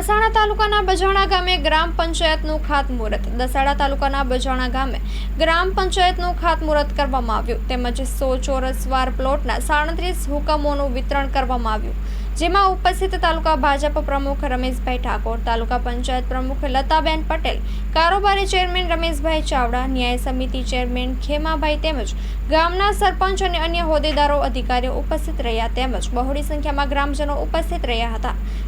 દસાડા તાલુકાના બજાણા ગામે ગ્રામ પંચાયતનું ખાતમુહૂર્ત. દસાડા તાલુકાના બજાણા ગામે ગ્રામ પંચાયતનું ખાતમુહૂર્ત કરવામાં આવ્યું. તેમજ સો ચોરસ વાર પ્લોટના સાડત્રીસ હુકમોનું વિતરણ કરવામાં આવ્યું. જેમાં ઉપસ્થિત તાલુકા ભાજપ પ્રમુખ રમેશભાઈ ઠાકોર, તાલુકા પંચાયત પ્રમુખ લતાબેન પટેલ, કારોબારી ચેરમેન રમેશભાઈ ચાવડા, ન્યાય સમિતિ ચેરમેન ખેમાભાઈ તેમજ ગામના સરપંચ અને અન્ય હોદ્દેદારો અધિકારીઓ ઉપસ્થિત રહ્યા. તેમજ બહોળી સંખ્યામાં ગ્રામજનો ઉપસ્થિત રહ્યા હતા.